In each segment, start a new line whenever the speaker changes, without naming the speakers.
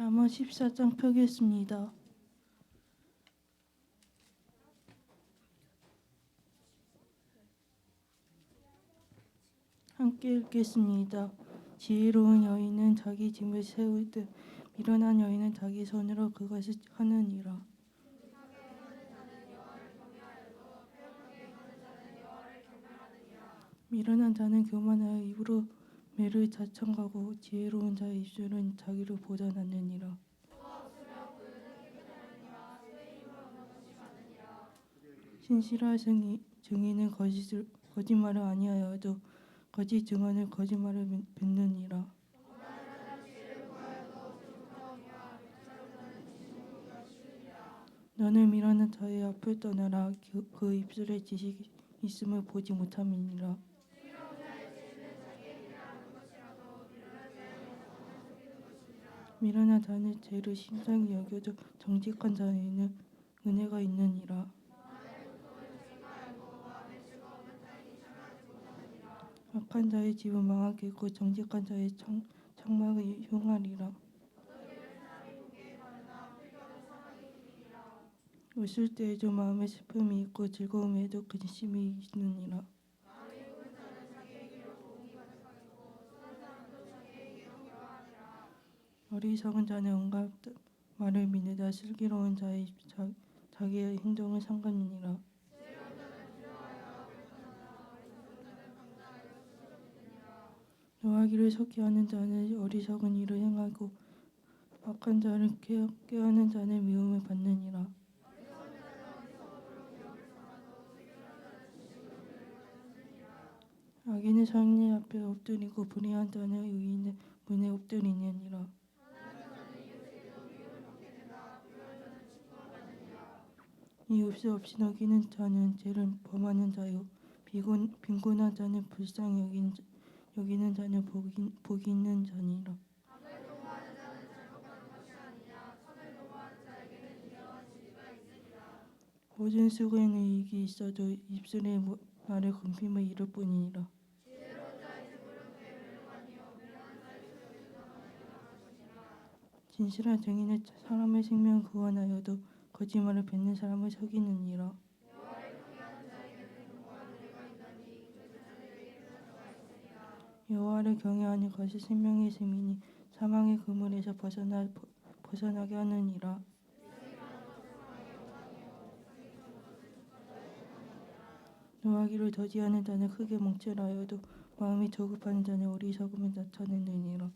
잠언 14장 펴겠습니다. 함께 읽겠습니다. 지혜로운 여인은 자기 짐을 세우듯 미련한 여인은 자기 손으로 그것을 하느니라. 미련한 자는 교만하여 입으로 매를 자청하고 지혜로운 자의 입술은 자기를 보전하느니라. 신실한 증인, 증인은 거짓을, 거짓말을 아니하여도 거짓 증언을 거짓말을 맺- 맺느니라. 너는 미련한 자의 앞을 떠나라 그, 그 입술에 지식이 있음을 보지 못함이니라. 미련한 자는 죄를 심상히 여겨도 정직한 자에는 은혜가 있느니라. 악한 자의 집은 망하겠고 정직한 자의 청, 청막을 흉하리라. 웃을 때에도 마음에 슬픔이 있고 즐거움에도 근심이 있느니라. 어리석은 자는 온갖 말을 믿으다 슬기로운 자의 자, 자기의 행동을 상관이니라. 노하기를 속히 하는 자는 어리석은 일을 행하고 악한 자를 깨- 깨하는 자는 미움을 받느니라. 악인은 상인 앞에 엎드리고 불의한 자는 의인의 문에 엎드리느니라. 이웃을 없이 여기는 자는 죄를 범하는 자요 비곤, 빈곤한 자는 불쌍히 자- 여기는 자는 복이, 복이 있는 자니라. 모든 수고에는 이익이 있어도 입술에 모- 말을 금품을 이룰 뿐이니라. 진실한 증인은 사람의 생명을 구원하여도 거짓말을 뱉는 사람을 속이느니라. 여호와를 경외하는 것이 생명의 셈이니 사망의 그물에서 벗어나 벗- 벗어나게 하느니라. 노하기를 더디하는 자는 크게 멍청하여도 마음이 조급하는 자는 어리석음을 나타내느니라.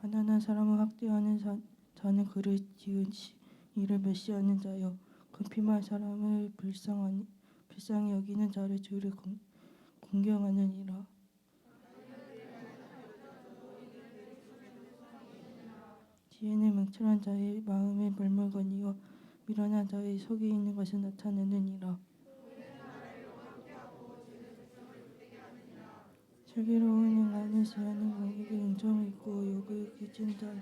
가난한 사람을 학대하는 자, 자는 그를 지은 시, 이를 멸시하는 자요 금피만 사람을 불쌍한 불쌍히 여기는 자를 주를 공, 공경하느니라. 지혜는 맹철한 자의 마음의 멀멀거니와 미련한 자의 속에 있는 것을 나타내느니라. 슬기로운 인간은 지하는